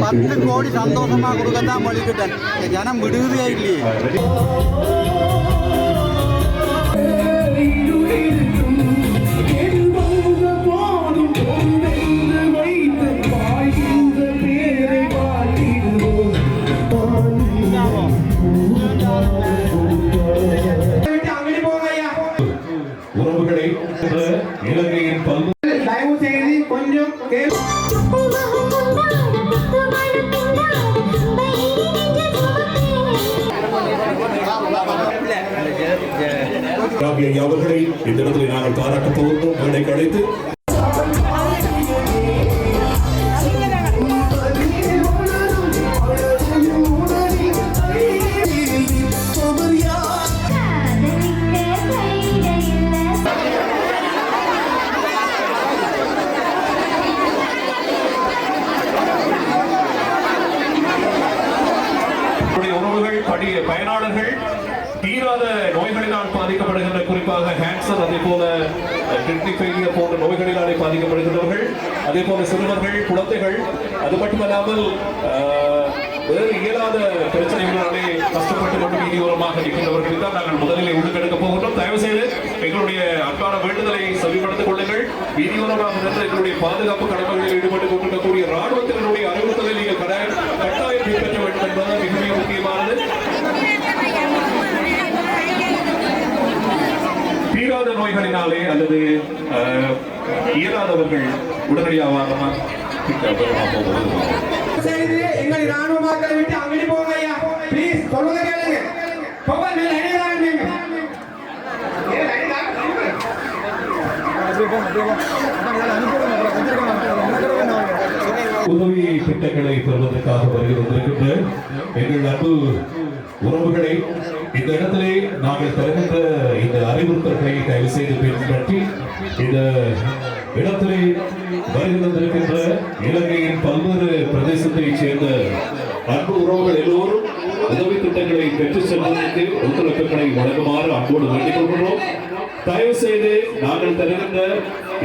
பத்து கோடி சந்தோஷமா கொடுக்கத்தான் வழிகிட்டேன் இந்த ஜனம் அவர்களை இந்த இடத்தில் நாங்கள் பாராட்டப் போகின்றோம் மேடைக்கு அழைத்து குழந்தைகள் அது மட்டுமல்லாமல் ஆஹ், வேறு இயலாத பிரச்சனைகளாலே கஷ்டப்பட்டு கொண்டு வீதியோரமாக இருக்கின்றவர்களுக்கு தான் நாங்கள் முதலில் உள்ளுக்கெடுக்க போகின்றோம். தயவு செய்து எங்களுடைய அன்பான வேண்டுதலை செவிப்படுத்திக் கொள்ளுங்கள். வீதியோரமாக நின்று எங்களுடைய பாதுகாப்பு கடமைகளில் ஈடுபட்டுக் கொண்டிருக்கக்கூடிய ராணுவத்தினருடைய அறிவுறுத்தலை நீங்கள் கட்டாயம் பின்பற்ற வேண்டும் என்பது மிக மிக முக்கியமானது. தீராத நோய்களினாலே அல்லது இயலாதவர்கள் உடனடியாக செய்து எங்களை ராணுவ மக்களை விட்டு அங்கடி போங்க ஐயா ப்ளீஸ் சொல்லுங்க கேளுங்க போங்க நல்ல அடிதான் உதவி திட்டங்களை பெறுவதற்காக வருகை வந்திருக்கின்ற எங்கள் அன்பு உறவுகளை இந்த இடத்திலே நாங்கள் தருகின்ற இந்த அறிவுறுத்தல்களை தயவு செய்து பின்பற்றி இந்த இடத்திலே வருகை வந்திருக்கின்ற இலங்கையின் பல்வேறு பிரதேசத்தைச் சேர்ந்த அன்பு உறவுகள் எல்லோரும் உதவி திட்டங்களை பெற்று செல்வதற்கு ஒத்துழைப்புகளை வழங்குமாறு அன்போடு வேண்டிக் கொள்கிறோம் தயவு செய்து நாங்கள் தருகின்ற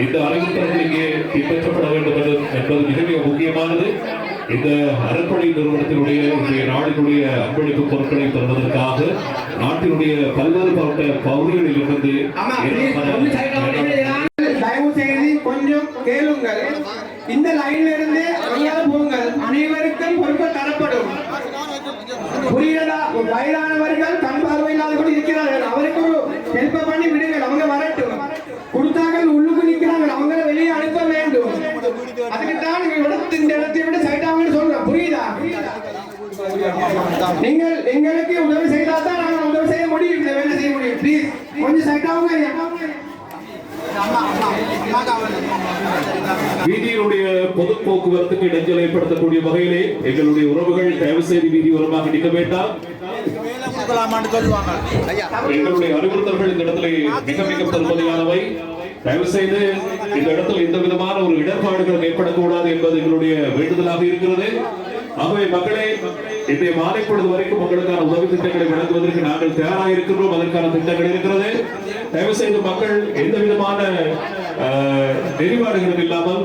இந்த அறிவுறுத்தல்கள் இங்கே பின்பற்றப்பட வேண்டும் என்பது மிக மிக முக்கியமானது. இந்த அறப்படை நிறுவனத்தினுடைய இன்றைய நாளினுடைய அன்பளிப்பு பொருட்களை தருவதற்காக நாட்டினுடைய பல்வேறு பகுதிகளில் இருந்து ஆமா please, கொஞ்சம் side ஆ வந்து தயவு செய்து கொஞ்சம் கேளுங்கள் இந்த லைன்ல இருந்து அங்கால போங்கள். அனைவருக்கும் பொறுப்பு தரப்படும். புரியுதா வயதானவர்கள் கண் பார்வை இல்லாதவர்கள் இருக்கிறார்கள். அவருக்கு ஒரு ஹெல்ப் பண்ணி விடுங்கள். அவங்க வரட்டும். கொடுத்தாங்க உள்ளுக்கு நிக்கிறாங்க அவங்கள வெளியே அனுப்ப வேண்டும். அதுக்கு தான் இந்த இடத்தை விட சைட்டாங்கன்னு சொல்றேன் புரியுதா? நீங்கள் எங்களுக்கு உதவி செய்தால் தான் நாங்கள் உதவி செய்ய முடியும். இந்த வேலை செய்ய முடியும். ப்ளீஸ் கொஞ்சம் சைட்டாங்க வீதியினுடைய பொது போக்குவரத்துக்கு இடைஞ்சல் ஏற்படுத்தக்கூடிய வகையிலே எங்களுடைய உறவுகள் தயவு செய்து வீதியோரமாக நிற்க வேண்டாம். எங்களுடைய அறிவுறுத்தல்கள் இந்த இடத்துல மிக மிக பெருமதியானவை தயவு செய்து இந்த இடத்துல எந்த விதமான ஒரு இடர்பாடுகள் ஏற்படக்கூடாது என்பது எங்களுடைய வேண்டுதலாக இருக்கிறது. ஆகவே மக்களே இன்றைய மாலை பொழுது வரைக்கும் உங்களுக்கான உதவி திட்டங்களை வழங்குவதற்கு நாங்கள் தயாராக இருக்கின்றோம். அதற்கான திட்டங்கள் இருக்கிறது. தயவு செய்து மக்கள் எந்த விதமான அஹ், நெறிபாடுகளும் இல்லாமல்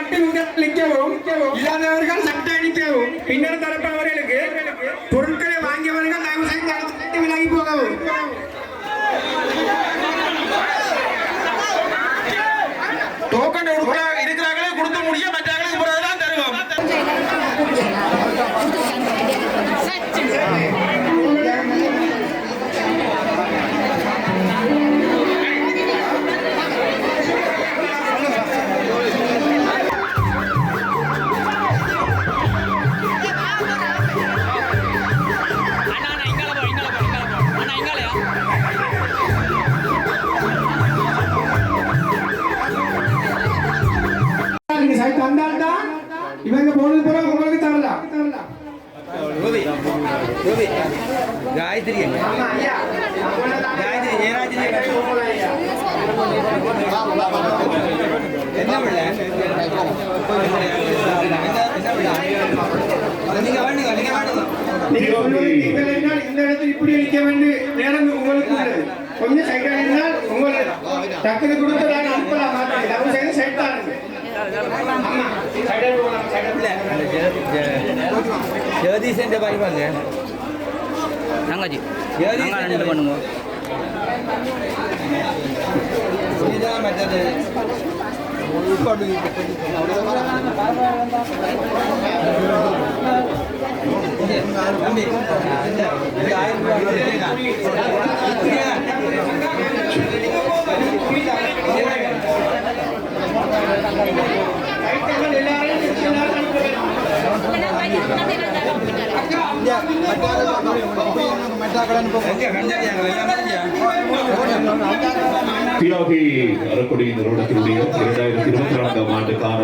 மட்டும் நிற்கவும் இல்லாதவர்கள் சட்டை அடிக்கவும் பின்னர் தரப்பவர்களுக்கு பொருட்களை வாங்கியவர்கள் தயவு செய்து விலகி போகவும். ஜெகதீஷன் பாய்வாங்க தங்கச்சி நாங்கள் ரெண்டு பண்ணுவோம் இதுதான் எல்லாரும் எல்லாரும் தியாகி அறக்குடி நிறுவனத்தினுடைய இரண்டாயிரத்தி இருபத்தி நான்காம் ஆண்டுக்கான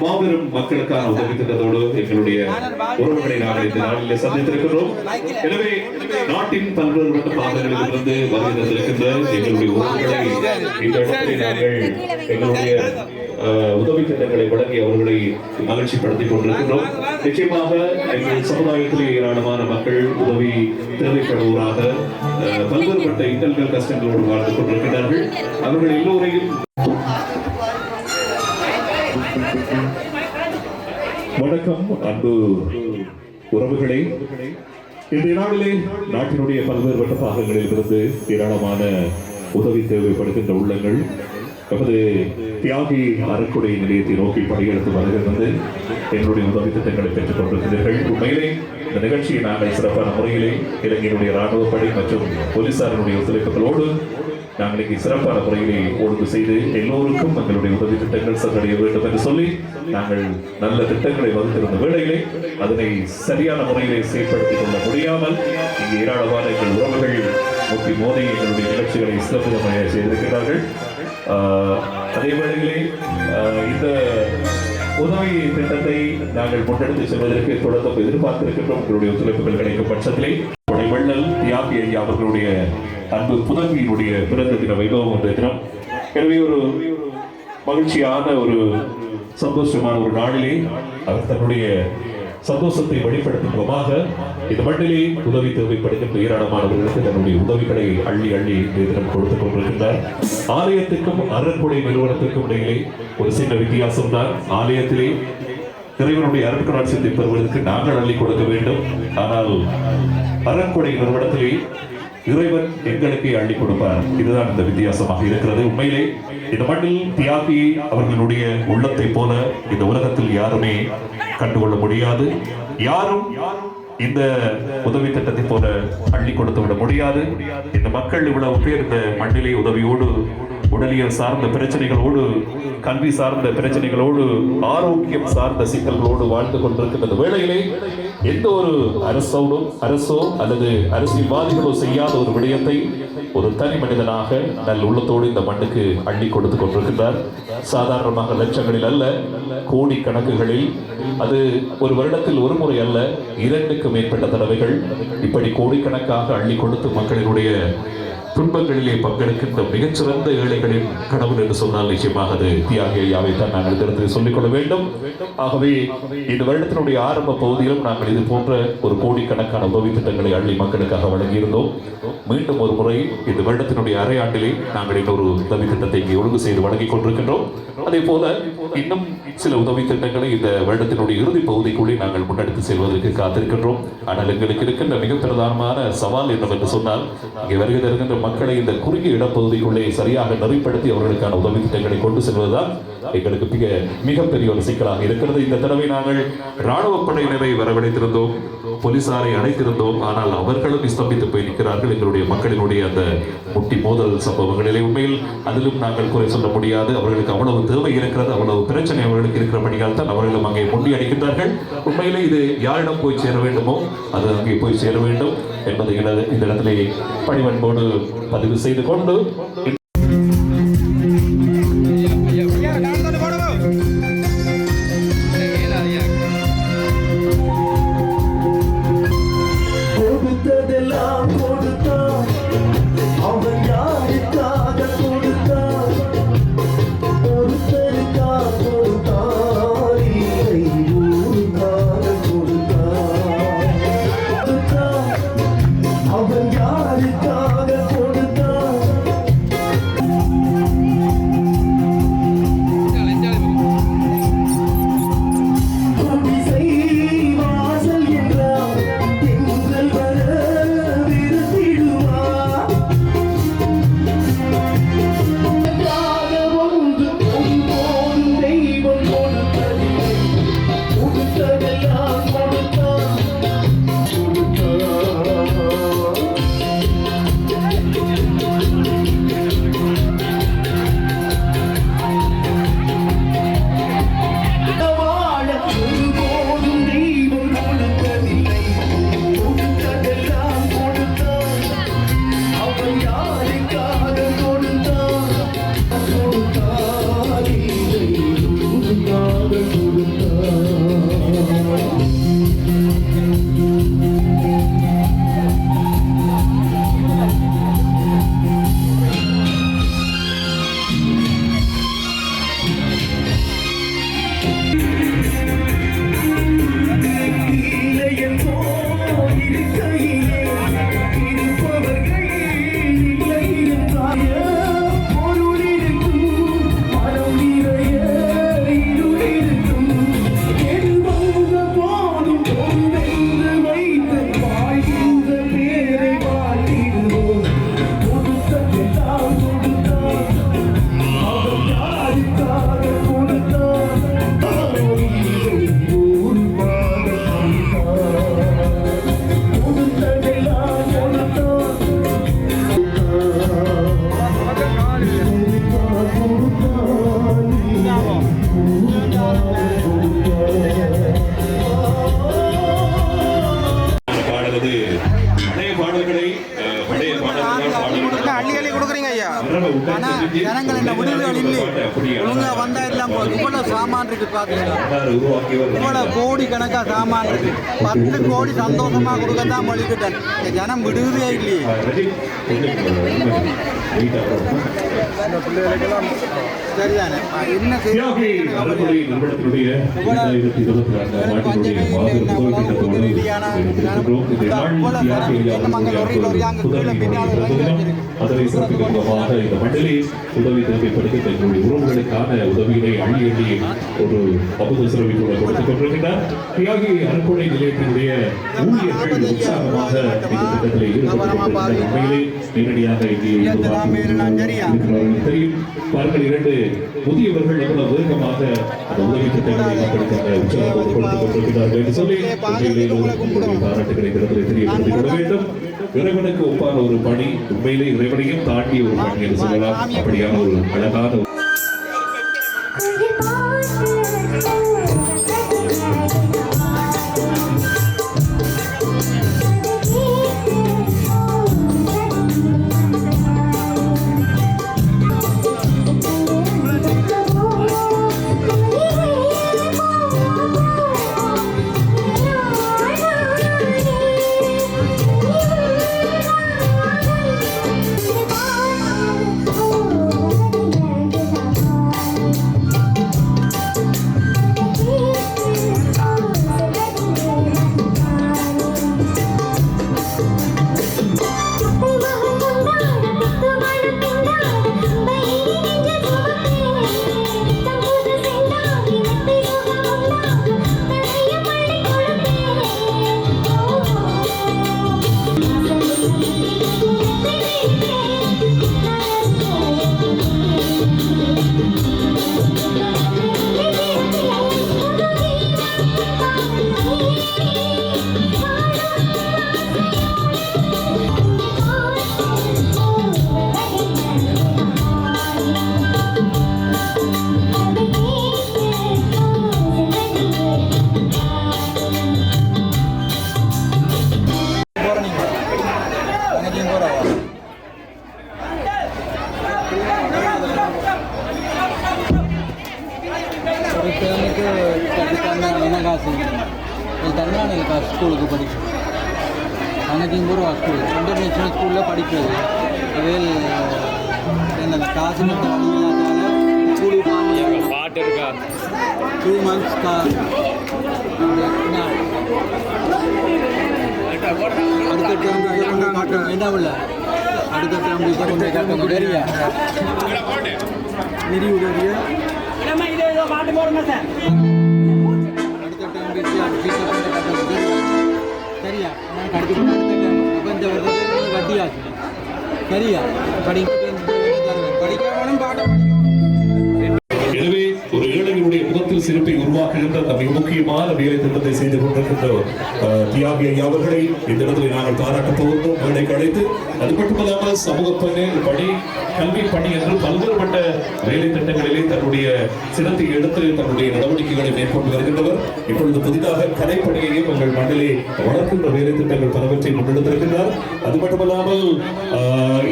மாபெரும் மக்களுக்கான உதவி திட்டத்தோடு எங்களுடைய உறவுகளை நாங்கள் இந்த நாளில் சந்தித்திருக்கிறோம் எனவே நாட்டின் பல்வேறு பாகங்களிலிருந்து வருகை தந்திருக்கின்ற எங்களுடைய உறவுகளை இந்த இடத்திலே நாங்கள் எங்களுடைய உதவி திட்டங்களை வழங்கி அவர்களை மகிழ்ச்சிப்படுத்திக் கொண்டிருக்கிறோம் நிச்சயமாக எங்கள் சமுதாயத்திலே ஏராளமான மக்கள் உதவி தேவைப்படுவோராக பல்வேறுபட்ட இன்னல்கள் கஷ்டங்களோடு வாழ்ந்து கொண்டிருக்கிறார்கள் அவர்கள் எல்லோரையும் வணக்கம் அன்பு உறவுகளே. இன்றைய நாளிலே நாட்டினுடைய பல்வேறுபட்ட பாகங்களில் இருந்து ஏராளமான உதவி தேவைப்படுகின்ற உள்ளங்கள். நமது தியாகி அறக்குடை நிலையத்தை நோக்கி பணியெடுத்து வருகிறது எங்களுடைய உதவி திட்டங்களை பெற்றுக் கொண்டிருக்கிறீர்கள் உண்மையிலே இந்த நிகழ்ச்சியை நாங்கள் சிறப்பான முறையிலே இலங்கையினுடைய இராணுவ படை மற்றும் போலீசாரினுடைய ஒத்துழைப்புகளோடு நாங்கள் இங்கே சிறப்பான முறையிலே ஒழுங்கு செய்து எல்லோருக்கும் எங்களுடைய உதவி திட்டங்கள் சென்றடைய வேண்டும் என்று சொல்லி நாங்கள் நல்ல திட்டங்களை வகுத்திருந்த வேளையிலே அதனை சரியான முறையிலே செயல்படுத்திக் கொள்ள முடியாமல் இங்கே ஏராளமான எங்கள் உறவுகள் மோதி எங்களுடைய நிகழ்ச்சிகளை சிறப்பு செய்திருக்கிறார்கள். அதே வேளையிலே ஆஹ், இந்த உதவி திட்டத்தை நாங்கள் முன்னெடுத்து செல்வதற்கு தொடர்ந்து எதிர்பார்த்திருக்கின்றோம். உங்களுடைய ஒத்துழைப்புகள் கிடைக்கும் பட்சத்திலே. கொடைவள்ளல் தியாகி ஐயா அவர்களுடைய அன்பு புதவியினுடைய பிறந்த தின வைபவம் என்ற தினம். எனவே ஒரு மகிழ்ச்சியான ஒரு சந்தோஷமான ஒரு நாளிலே அவர் தன்னுடைய சந்தோஷத்தை வெளிப்படுத்தும் விதமாக இந்த மண்ணிலே உதவி தேவைப்படுகின்ற ஏராளமானவர்களுக்கு தன்னுடைய உதவிகளை அள்ளி அள்ளி இந்த தினம் கொடுத்துக் கொண்டிருக்கின்றார். ஆலயத்துக்கும் அறக்குடை நிறுவனத்திற்கும் இடையிலே ஒரு சின்ன வித்தியாசம் தான். ஆலயத்திலே இறைவனுடைய அருட்கடாட்சியத்தை பெறுவதற்கு நாங்கள் அள்ளி கொடுக்க வேண்டும். ஆனால் அறக்குடை நிறுவனத்திலே இறைவன் எங்களுக்கு அள்ளி கொடுப்பார். இதுதான் இந்த வித்தியாசமாக இருக்கிறது. உண்மையிலே இந்த மண்ணில் தியாகி அவர்களுடைய உள்ளத்தை போல இந்த உலகத்தில் யாருமே கண்டுகொள்ள முடியாது. யாரும் இந்த உதவி திட்டத்தை போல பள்ளி கொடுத்து விட முடியாது. இந்த மக்கள் இவ்வளவு பேர் இந்த மண்ணிலே உதவியோடு உடலியல் சார்ந்த பிரச்சனைகளோடு கல்வி சார்ந்த பிரச்சனைகளோடு ஆரோக்கியம் சார்ந்த சிக்கல்களோடு வாழ்ந்து கொண்டிருக்கின்ற வேளையிலே எந்த ஒரு அரசோடும் அரசோ அல்லது அரசியல்வாதிகளோ செய்யாத ஒரு விடயத்தை ஒரு தனி மனிதனாக நல் உள்ளத்தோடு இந்த மண்ணுக்கு அள்ளி கொடுத்து கொண்டிருக்கின்றார். சாதாரணமாக லட்சங்களில் அல்ல கோடி கணக்குகளில் அது ஒரு வருடத்தில் ஒரு முறை அல்ல இரண்டுக்கு மேற்பட்ட தடவைகள். இப்படி கோடிக்கணக்காக அள்ளி கொடுத்து மக்களினுடைய துன்பங்களிலே பங்கெடுக்கின்ற மிகச்சிறந்த ஏழைகளின் கடவுள் என்று சொன்னால் நிச்சயமாக அது தியாகி ஐயாவை தான் நாங்கள் தெரிந்து சொல்லிக்கொள்ள வேண்டும். ஆகவே இந்த வருடத்தினுடைய ஆரம்ப பகுதியிலும் நாங்கள் இது போன்ற ஒரு கோடிக்கணக்கான உதவி திட்டங்களை அள்ளி மக்களுக்காக வழங்கியிருந்தோம். மீண்டும் ஒரு முறை இந்த வருடத்தினுடைய அரையாண்டிலே நாங்கள் இன்னொரு உதவி திட்டத்தை இங்கே ஒழுங்கு செய்து வழங்கிக் கொண்டிருக்கின்றோம். அதே போல இன்னும் சில உதவி திட்டங்களை இந்த வருடத்தினுடைய இறுதி பகுதிக்குள்ளே நாங்கள் முன்னெடுத்து செல்வதற்கு காத்திருக்கின்றோம். ஆனால் எங்களுக்கு இருக்கின்ற மிக பிரதானமான சவால் என்னவென்று சொன்னால் இங்கே வருகை தருகின்ற மக்களை இந்த குறுகிய இடப்பகுதிக்குள்ளே சரியாக நெறிப்படுத்தி அவர்களுக்கான உதவி திட்டங்களை கொண்டு செல்வதுதான் எங்களுக்கு மிக மிகப்பெரிய ஒரு சிக்கலாக இருக்கிறது. இந்த தடவை நாங்கள் ராணுவ படையினரை வரவழைத்திருந்தோம். போலீசாரை அழைத்திருந்தோம் ஆனால் அவர்களும் ஸ்தம்பித்து போய் நிற்கிறார்கள். எங்களுடைய மக்களினுடைய அந்த முட்டி மோதல் சம்பவங்களிலே உண்மையில் அதிலும் நாங்கள் குறை சொல்ல முடியாது. அவர்களுக்கு அவ்வளவு தேவை இருக்கிறது அவ்வளவு பிரச்சனை அவர்களுக்கு இருக்கிறபடியால் தான் அவர்களும் அங்கே முண்டி அடிக்கின்றார்கள். உண்மையிலே இது யாரிடம் போய் சேர வேண்டுமோ அது அங்கே போய் சேர வேண்டும் என்பதை இந்த இடத்திலே பணிவன்போடு பதிவு செய்து கொண்டு இருக்கையிலே சாமான் இருக்கு பாத்தீங்கன்னா இவ்வளவு கோடி கணக்கா சாமான் இருக்கு பத்து கோடி சந்தோஷமா கொடுக்கத்தான் மொழிக்கிட்டேன் இந்த ஜனம் விடுவதே இல்லையே. சரிதானே? என்ன தியாகி அதனை சிறப்பிக்கும் விதமாக இந்த மண்டலி உதவி தேவைப்படுத்தி தங்களுடைய உறவுகளுக்கான உதவியினை அள்ளி அள்ளி ஒரு பகுதி சிறப்பித்துள்ள கொடுத்துக் கொண்டிருக்கிறார் தியாகி நிலையத்தினுடைய ஊழியர்கள் உற்சாகமாக இந்த திட்டத்தில் ஈடுபட்டு உண்மையிலே நேரடியாக இங்கே தெரியும். பாருங்கள் இரண்டு முதியவர்கள் எவ்வளவு வேகமாக உதவி திட்டங்களை மக்களுக்கான உற்சாகத்தை கொடுத்துக் கொண்டிருக்கிறார்கள் என்று சொல்லி பாராட்டுகளை தெரியப்படுத்திக் கொள்ள வேண்டும். இறைவனுக்கு ஒப்பான ஒரு பணி உண்மையிலே இறைவனையும் தாண்டிய ஒரு பணி என்று சொல்லலாம். அப்படியான ஒரு அழகான காசு வழி இல்லாதால ஸ்கூலுக்கு போகாம பாட்டு இருக்கா? டூ மந்த்ஸ் கா அடுத்த டேர்ம் கொண்டு சரியா அடுத்த கொண்டு நான் கடிச்சு அடுத்த டேர்ம் அப்போ இந்த வருஷத்துக்கு வட்டியாச்சு. சரியா? படிக்க படிக்கணும் பாடம் படிக்கணும் ஏழைகளுடைய சிறப்பை உருவாக்குகின்ற அந்த மிக முக்கியமான வேலை திட்டத்தை செய்து கொண்டிருக்கின்ற தியாகி ஐயா அவர்களை இந்த இடத்துல நாங்கள் பாராட்டப் போகின்றோம் மேடைக்கு அழைத்து அது மட்டுமல்லாமல் சமூக பணி பணி கல்வி பணி என்று பல்வேறுபட்ட வேலை திட்டங்களிலே தன்னுடைய சிரத்தை எடுத்து தன்னுடைய நடவடிக்கைகளை மேற்கொண்டு வருகின்றவர். இப்பொழுது புதிதாக கலைப்பணியையும் எங்கள் மண்ணிலே வளர்க்கின்ற வேலை திட்டங்கள் பலவற்றை முன்னெடுத்திருக்கின்றார். அது மட்டுமல்லாமல்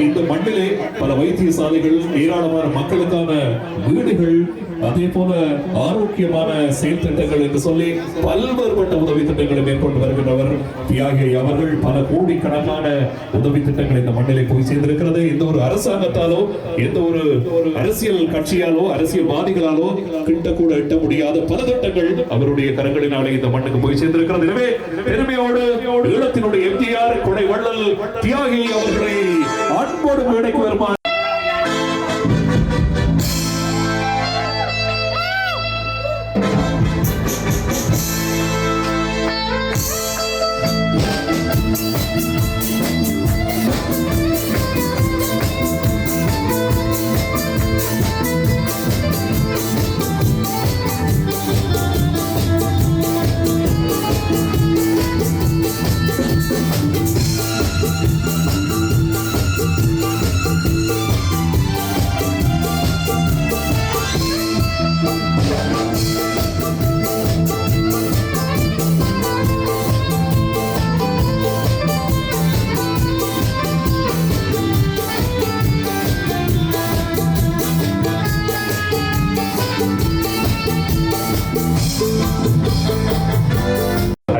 இந்த மண்ணிலே பல வைத்தியசாலைகள் ஏராளமான மக்களுக்கான வீடுகள் அதே போல ஆரோக்கியமான செயல் திட்டங்கள் என்று சொல்லி பல்வேறுபட்ட உதவி திட்டங்களை மேற்கொண்டு வருகின்றவர் தியாகி அவர்கள். பல கோடிக்கணக்கான உதவி திட்டங்கள் இந்த மண்ணிலே போய் சேர்ந்திருக்கிறது. எந்த ஒரு அரசாங்கத்தாலோ எந்த ஒரு அரசியல் கட்சியாலோ அரசியல்வாதிகளாலோ கிட்ட கூட எட்ட முடியாத பல திட்டங்கள் அவருடைய கரங்களினாலே இந்த மண்ணுக்கு போய் சேர்ந்திருக்கிறது. எனவே பெருமையோடு ஈழத்தினுடைய எம்ஜிஆர் கொடை வள்ளல் தியாகி அவர்களை அன்போடு மேடைக்கு வருமாறு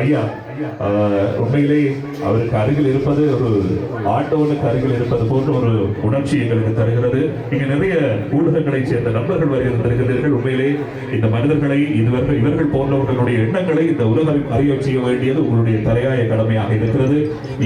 ஐயா ஆஹ், உண்மையிலே அவருக்கு அருகில் இருப்பது ஒரு ஆட்டோனுக்கு அருகில் இருப்பது போன்ற ஒரு உணர்ச்சி எங்களுக்கு தருகிறது. இங்க நிறைய ஊடகங்களைச் சேர்ந்த நண்பர்கள் வருகின்றிருக்கிறீர்கள் உண்மையிலே இந்த மனிதர்களை இதுவரை இவர்கள் போன்றவர்களுடைய எண்ணங்களை இந்த உலகம் அறிய செய்ய வேண்டியது உங்களுடைய தலையாய கடமையாக இருக்கிறது.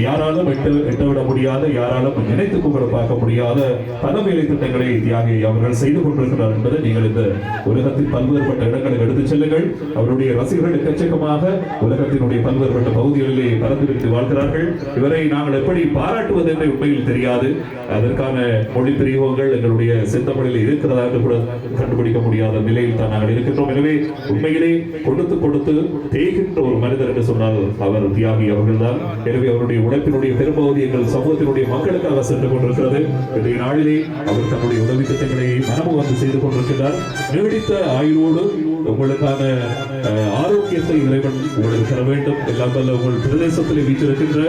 யாராலும் எட்டு எட்டவிட முடியாத யாராலும் நினைத்து கூட பார்க்க முடியாத பல வேலை திட்டங்களை தியாகி அவர்கள் செய்து கொண்டிருக்கிறார் என்பதை நீங்கள் இந்த உலகத்தின் பல்வேறுபட்ட இடங்களுக்கு எடுத்துச் செல்லுங்கள். அவருடைய ரசிகர்கள் எக்கச்சக்கமாக உலகத்தினுடைய பல்வேறுபட்ட பகுதிகளிலே பறந்துவிட்டு வாழ்கிறார்கள். இவரை நாங்கள் எப்படி பாராட்டுவது என்று உண்மையில் தெரியாது. அதற்கான மொழி பிரயோகங்கள் எங்களுடைய செந்தமிழில் இருக்கிறதா என்று கூட கண்டுபிடிக்க முடியாத நிலையில் தான் நாங்கள் இருக்கின்றோம். எனவே உண்மையிலே கொடுத்து கொடுத்து தேய்கின்ற ஒரு மனிதர் என்று சொன்னால் அவர் தியாகி அவர்கள்தான். எனவே அவருடைய உழைப்பினுடைய பெரும்பகுதி எங்கள் சமூகத்தினுடைய மக்களுக்காக சென்று கொண்டிருக்கிறது. இன்றைய நாளிலே அவர் தன்னுடைய உதவி திட்டங்களை மனமு வந்து செய்து கொண்டிருக்கிறார் நீடித்த ஆயுளோடு உங்களுக்கான அஹ், ஆரோக்கியத்தை இறைவன் உங்களுக்கு தர வேண்டும். எல்லாம் வல்ல உங்கள் பிரதேசத்தில் வீற்றிருக்கின்ற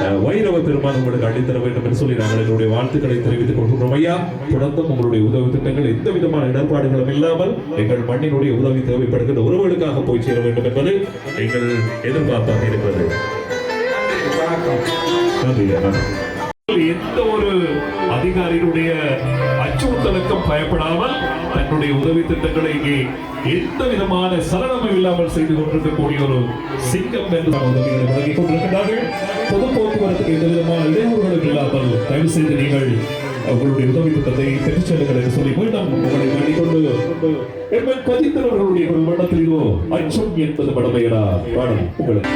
அஹ், வைரவ பெருமான் உங்களுக்கு அளித்தர வேண்டும் என்று சொல்லி நாங்கள் எங்களுடைய வாழ்த்துக்களை தெரிவித்துக் கொள்கின்றோம் ஐயா. தொடர்ந்தும் உங்களுடைய உதவி திட்டங்கள் எந்த விதமான இடர்பாடுகளும் இல்லாமல் எங்கள் மண்ணினுடைய உதவி தேவைப்படுகின்ற உறவுகளுக்காக போய் சேர வேண்டும் என்பது எங்கள் எதிர்பார்ப்பாக இருக்கிறது. நன்றி நன்றி. எந்த ஒரு அதிகாரியினுடைய அச்சுறுத்தலுக்கும் பயப்படாமல் தன்னுடைய உதவி திட்டங்களை இங்கே எந்த விதமான சலனமும் இல்லாமல் செய்து கொண்டிருக்கக்கூடிய ஒரு சிங்கம் என்று உதவிகளை வழங்கிக் கொண்டிருக்கிறார்கள் பொது போக்குவரத்துக்கு எந்த விதமான இடையூறுகளும் இல்லாமல் தயவு செய்து நீங்கள் அவர்களுடைய உதவி திட்டத்தை பெற்றுச் செல்லுங்கள் என்று சொல்லி மீண்டும் உங்களை வேண்டிக் கொண்டு எம்என் பதித்தவர்களுடைய ஒரு வண்ணத்தில் இதோ அச்சம் என்பது மடமையடா பாடம் உங்களுக்கு.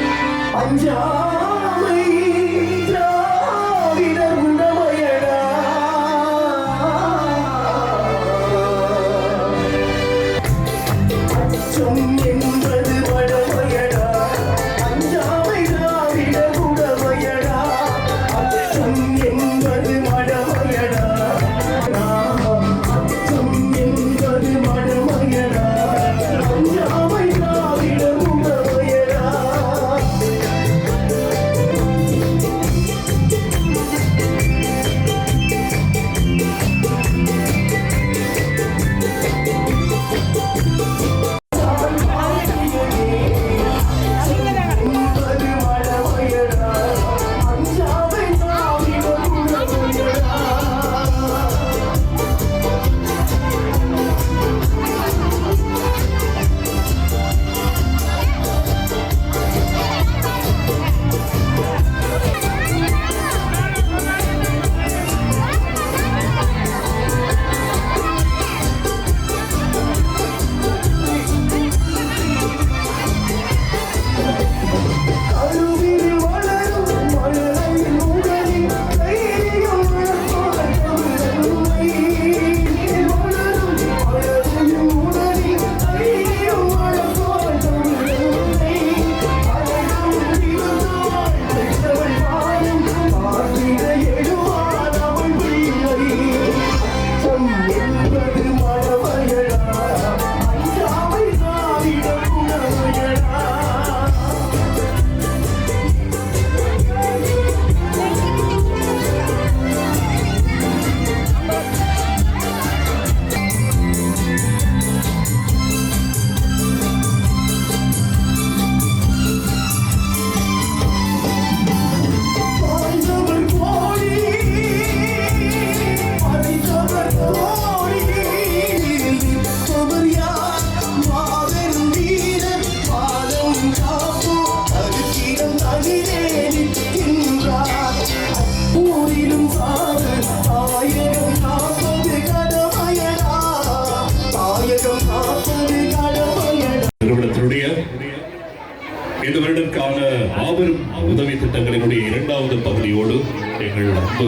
மாபெரும் உதவி திட்டங்களினுடைய இரண்டாவது பகுதியோடு எங்கள் அன்பு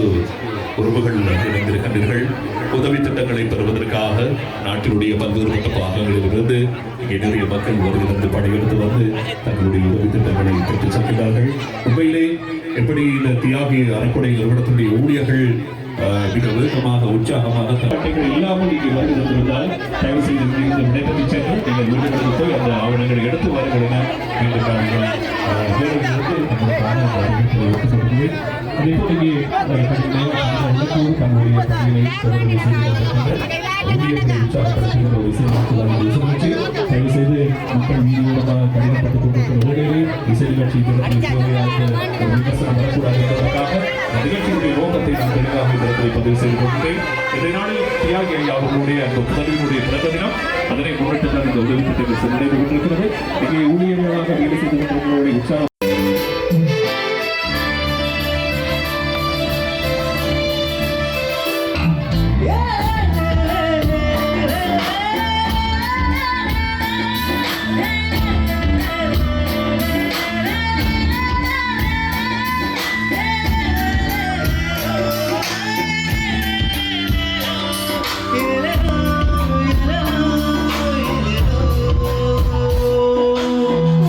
உறவுகள் இணைந்திருக்கின்றீர்கள். உதவி திட்டங்களை பெறுவதற்காக நாட்டினுடைய பல்வேறுபட்ட பாகங்களில் இருந்து இங்கே நிறைய மக்கள் வருகை படையெடுத்து வந்து தங்களுடைய உதவி திட்டங்களை பெற்றுச் செல்கிறார்கள் உண்மையிலே எப்படி இந்த தியாகி அறக்குடை நிறுவனத்தினுடைய ஊழியர்கள் மிக வேகமாக உற்சாகமாக தட்டைகள் இல்லாமல் இங்கே வருகை தந்திருந்தால் தயவு செய்து இந்த விண்ணப்பத்தை சென்று நீங்கள் வீடுகளுக்கு போய் அந்த ஆவணங்களை எடுத்து வாருங்கள் என மீண்டும் நாங்கள் ஆஹ், அதே போல இங்கே தன்னுடைய கடுமையாக உள்ளத்தோடு பணிகளை தொடர்ந்து செய்து கொண்டிருக்கின்றனர் ஊழியர்களை உற்சாகப்படுத்துகின்ற ஒரு விஷயம் தயவு செய்து மக்கள் வீதியோரமாக கடினப்பட்டுக் கொண்டிருக்கிற வேளையிலே இசைகள் நிகழ்ச்சி விமர்சனம் வரக்கூடாது என்பதற்காக இந்த நிகழ்ச்சியினுடைய நோக்கத்தை நான் தெளிவாக இந்த இடத்தில் பதிவு செய்து கொண்டேன் இன்றைய நாளில் தியாகி ஐயா அவர்களுடைய அந்த உதவியினுடைய பிறந்த தினம் அதனை முன்னிட்டு தான் இந்த உதவி திட்டங்கள் நடைபெற்று கொண்டிருக்கிறது இங்கே ஊழியர்களாக வேலை செய்து கொண்டிருக்கிறவருடைய உற்சாகம்